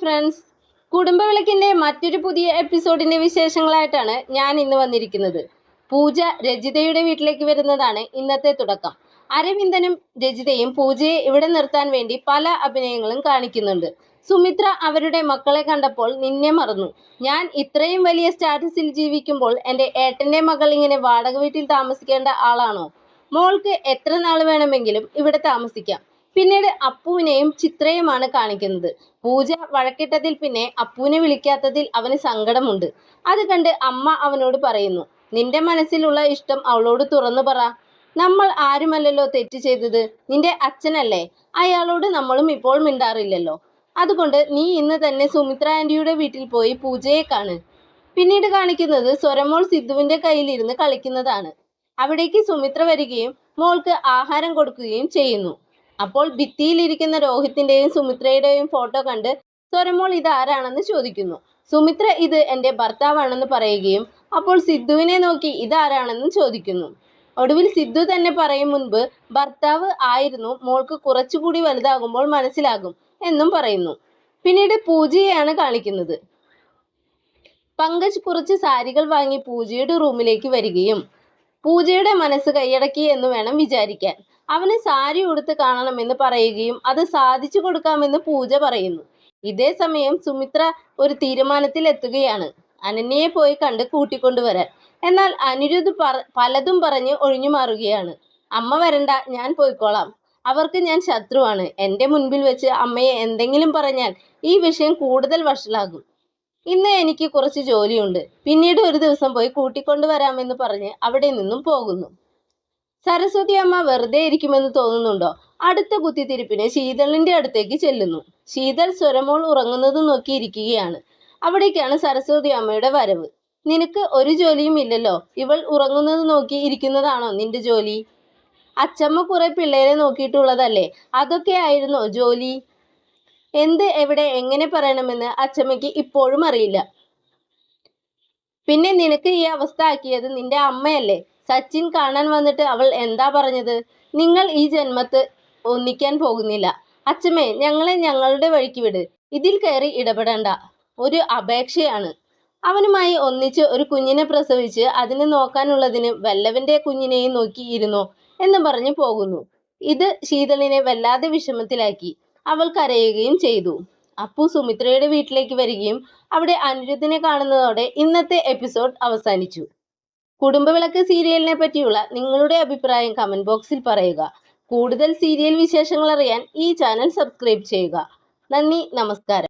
Friends. കുടുംബവിളക്കിന്റെ മറ്റൊരു പുതിയ എപ്പിസോഡിന്റെ വിശേഷങ്ങളായിട്ടാണ് ഞാൻ ഇന്ന് വന്നിരിക്കുന്നത്. പൂജ രജിതയുടെ വീട്ടിലേക്ക് വരുന്നതാണ് ഇന്നത്തെ തുടക്കം. അരവിന്ദനും രജിതയും പൂജയെ ഇവിടെ നിർത്താൻ വേണ്ടി പല അഭിനയങ്ങളും കാണിക്കുന്നുണ്ട്. സുമിത്ര അവരുടെ മക്കളെ കണ്ടപ്പോൾ നിന്നെ മറന്നു. ഞാൻ ഇത്രയും വലിയ സ്റ്റാറ്റസിൽ ജീവിക്കുമ്പോൾ എന്റെ ഏട്ടന്റെ മകൾ ഇങ്ങനെ വാടക വീട്ടിൽ താമസിക്കേണ്ട ആളാണോ? മോൾക്ക് എത്ര നാൾ വേണമെങ്കിലും ഇവിടെ താമസിക്കാം. പിന്നീട് അപ്പുവിനെയും ചിത്രയുമാണ് കാണിക്കുന്നത്. പൂജ വഴക്കിട്ടതിൽ പിന്നെ അപ്പുവിനെ വിളിക്കാത്തതിൽ അവന് സങ്കടമുണ്ട്. അത് കണ്ട് അമ്മ അവനോട് പറയുന്നു നിന്റെ മനസ്സിലുള്ള ഇഷ്ടം അവളോട് തുറന്നു പറ. നമ്മൾ ആരുമല്ലല്ലോ തെറ്റ് ചെയ്തത്? നിന്റെ അച്ഛനല്ലേ? അയാളോട് നമ്മളും ഇപ്പോൾ മിണ്ടാറില്ലല്ലോ. അതുകൊണ്ട് നീ ഇന്ന് തന്നെ സുമിത്ര ആന്റിയുടെ വീട്ടിൽ പോയി പൂജയെ കാണ്. പിന്നീട് കാണിക്കുന്നത് സ്വരമോൾ സിദ്ധുവിന്റെ കയ്യിലിരുന്ന് കളിക്കുന്നതാണ്. അവിടേക്ക് സുമിത്ര വരികയും മോൾക്ക് ആഹാരം കൊടുക്കുകയും ചെയ്യുന്നു. അപ്പോൾ ഭിത്തിയിലിരിക്കുന്ന രോഹിത്തിന്റെയും സുമിത്രയുടെയും ഫോട്ടോ കണ്ട് സ്വരമോൾ ഇത് ആരാണെന്ന് ചോദിക്കുന്നു. സുമിത്ര ഇത് എന്റെ ഭർത്താവാണെന്ന് പറയുകയും അപ്പോൾ സിദ്ധുവിനെ നോക്കി ഇതാരാണെന്ന് ചോദിക്കുന്നു. ഒടുവിൽ സിദ്ധു തന്നെ പറയും മുൻപ് ഭർത്താവ് ആയിരുന്നു മോൾക്ക് കുറച്ചുകൂടി വലുതാകുമ്പോൾ മനസ്സിലാകും എന്നും പറയുന്നു. പിന്നീട് പൂജയെയാണ് കാണിക്കുന്നത്. പങ്കജ് കുറച്ച് സാരികൾ വാങ്ങി പൂജയുടെ റൂമിലേക്ക് വരികയും പൂജയുടെ മനസ്സ് കൈയടക്കി എന്ന് വേണം വിചാരിക്കാൻ. അവന് സാരി ഉടുത്ത് കാണണമെന്ന് പറയുകയും അത് സാധിച്ചു കൊടുക്കാമെന്ന് പൂജ പറയുന്നു. ഇതേ സമയം സുമിത്ര ഒരു തീരുമാനത്തിൽ എത്തുകയാണ്. അനന്യയെ പോയി കണ്ട് കൂട്ടിക്കൊണ്ടുവരാൻ. എന്നാൽ അനിരുദ്ധ് പറ പലതും പറഞ്ഞ് ഒഴിഞ്ഞു മാറുകയാണ്. അമ്മ വരണ്ട ഞാൻ പോയിക്കോളാം. അവർക്ക് ഞാൻ ശത്രുവാണ്. എന്റെ മുൻപിൽ വെച്ച് അമ്മയെ എന്തെങ്കിലും പറഞ്ഞാൽ ഈ വിഷയം കൂടുതൽ വഷളാകും. ഇന്ന് എനിക്ക് കുറച്ച് ജോലിയുണ്ട്. പിന്നീട് ഒരു ദിവസം പോയി കൂട്ടിക്കൊണ്ടുവരാമെന്ന് പറഞ്ഞ് അവിടെ നിന്നും പോകുന്നു. സരസ്വതി അമ്മ വെറുതെ ഇരിക്കുമെന്ന് തോന്നുന്നുണ്ടോ? അടുത്ത കുത്തിത്തിരിപ്പിന് ശീതളിന്റെ അടുത്തേക്ക് ചെല്ലുന്നു. ശീതൾ സ്വരമോൾ ഉറങ്ങുന്നത് നോക്കിയിരിക്കുകയാണ് അവിടേക്കാണ് സരസ്വതി അമ്മയുടെ വരവ്. നിനക്ക് ഒരു ജോലിയും ഇല്ലല്ലോ. ഇവൾ ഉറങ്ങുന്നത് നോക്കി ഇരിക്കുന്നതാണോ നിന്റെ ജോലി? അച്ചമ്മ കുറെ പിള്ളേരെ നോക്കിയിട്ടുള്ളതല്ലേ? അതൊക്കെ ആയിരുന്നോ ജോലി? എന്ത് എവിടെ എങ്ങനെ പറയണമെന്ന് അച്ചമ്മയ്ക്ക് ഇപ്പോഴും അറിയില്ല. പിന്നെ നിനക്ക് ഈ അവസ്ഥ ആക്കിയത് നിന്റെ അമ്മയല്ലേ? സച്ചിൻ കാണാൻ വന്നിട്ട് അവൾ എന്താ പറഞ്ഞത്? നിങ്ങൾ ഈ ജന്മത്ത് ഒന്നിക്കാൻ പോകുന്നില്ല. അച്ഛമ്മേ ഞങ്ങളെ ഞങ്ങളുടെ വഴിക്ക് വിട്. ഇതിൽ കയറി ഇടപെടണ്ട. ഒരു അപേക്ഷയാണ്. അവനുമായി ഒന്നിച്ച് ഒരു കുഞ്ഞിനെ പ്രസവിച്ച് അതിനെ നോക്കാനുള്ളതിന് വല്ലവന്റെ കുഞ്ഞിനെയും നോക്കി എന്ന് പറഞ്ഞു പോകുന്നു. ഇത് ശീതളിനെ വല്ലാതെ വിഷമത്തിലാക്കി. അവൾ കരയുകയും ചെയ്തു. അപ്പു സുമിത്രയുടെ വീട്ടിലേക്ക് വരികയും അവിടെ അനിരുദ്ധിനെ കാണുന്നതോടെ ഇന്നത്തെ എപ്പിസോഡ് അവസാനിച്ചു. കുടുംബവിളക്ക് സീരിയലിനെ പറ്റിയുള്ള നിങ്ങളുടെ അഭിപ്രായം കമന്റ് ബോക്സിൽ പറയുക. കൂടുതൽ സീരിയൽ വിശേഷങ്ങൾ അറിയാൻ ഈ ചാനൽ സബ്സ്ക്രൈബ് ചെയ്യുക. നന്ദി നമസ്കാരം.